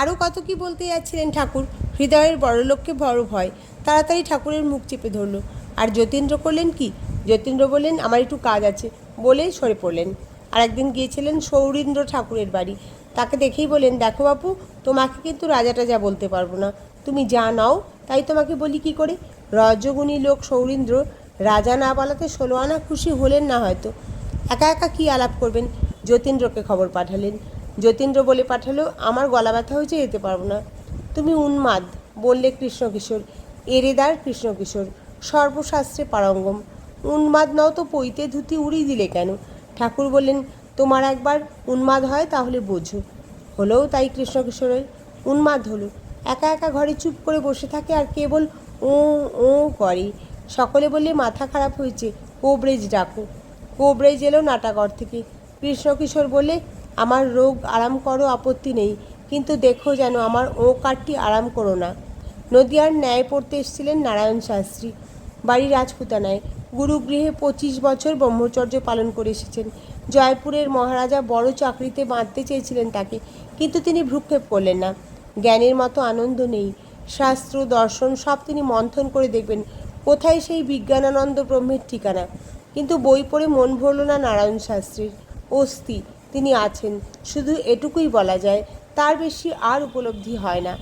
আরও কত কি বলতে যাচ্ছিলেন ঠাকুর? হৃদয়ের বড়লোককে বড় ভয় তাড়াতাড়ি ঠাকুরের মুখ চেপে ধরল। আর যতীন্দ্র করলেন কি? যতীন্দ্র বললেন, আমার একটু কাজ আছে। বলে সরে পড়লেন। আর একদিন গিয়েছিলেন সৌরীন্দ্র ঠাকুরের বাড়ি। তাকে দেখেই বলেন দেখো বাপু, তোমাকে কিন্তু রাজাটা যা বলতে পারব না। তুমি যা নাও, তাই তোমাকে বলি কি করে? রজগুণী লোক সৌরীন্দ্র, রাজা না বলাতে ষোলো আনা খুশি হলেন না হয়তো। একা একা কী আলাপ করবেন? যতীন্দ্রকে খবর পাঠালেন। যতীন্দ্র বলে পাঠালো, আমার গলা ব্যথা হয়েছে, যেতে পারব না। তুমি উন্মাদ, বললে কৃষ্ণকিশোর এরেদার কৃষ্ণকিশোর সর্বশাস্ত্রে পারঙ্গম। উন্মাদ নও তো পৈতে ধুতি উড়িয়ে দিলে কেন? ঠাকুর বললেন, তোমার একবার উন্মাদ হয়, তাহলে বোঝো। হলেও তাই কৃষ্ণকিশোরের উন্মাদ হলো। একা একা ঘরে চুপ করে বসে থাকে আর কেবল ও ও করে। সকলে বললে, মাথা খারাপ হয়েছে, কোবরেজ ডাকো। কোবরেজ এলো নাটাগড় থেকে। কৃষ্ণকিশোর বলে আমার রোগ আরাম করো, আপত্তি নেই। কিন্তু দেখো যেন আমার ও কাঠটি আরাম করো না। নদিয়ার ন্যায় পড়তে এসেছিলেন নারায়ণ শাস্ত্রী। বাড়ি রাজপুতানায়। গুরুগৃহে পঁচিশ বছর ব্রহ্মচর্য পালন করে এসেছেন। জয়পুরের মহারাজা বড় চাকরিতে বাঁধতে চেয়েছিলেন তাকে, কিন্তু তিনি ভ্রুক্ষেপ করলেন না। জ্ঞানের মতো আনন্দ নেই। শাস্ত্র, দর্শন সব তিনি মন্থন করে দেখবেন, কোথায় সেই বিজ্ঞানানন্দ ব্রহ্মের ঠিকানা। কিন্তু বই পড়ে মন ভরল না নারায়ণ শাস্ত্রীর। অস্থি। তিনি আছেন। শুধু এটুকুই বলা যায়, তার বেশি আর উপলব্ধি হয় না।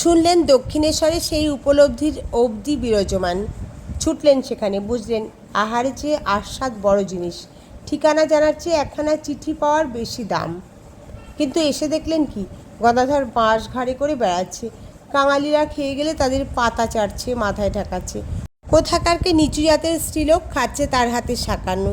শুনলেন দক্ষিণেশ্বরে সেই উপলব্ধির অবধি বিরাজমান। ছুটলেন সেখানে, বুঝলেন, আহারে চেয়ে আস্বাদ বড় জিনিস। ঠিকানা জানার চেয়ে একখানা চিঠি পাওয়ার বেশি দাম। কিন্তু এসে দেখলেন কি, গদাধর বাঁশ ঘাড়ে করে বেড়াচ্ছে। কাঙালিরা খেয়ে গেলে তাদের পাতা চাটছে, মাথায় ঠেকাচ্ছে। কোথাকারকে নিচু জাতের স্ত্রীলোক খাচ্ছে তার হাতে সাকান্ন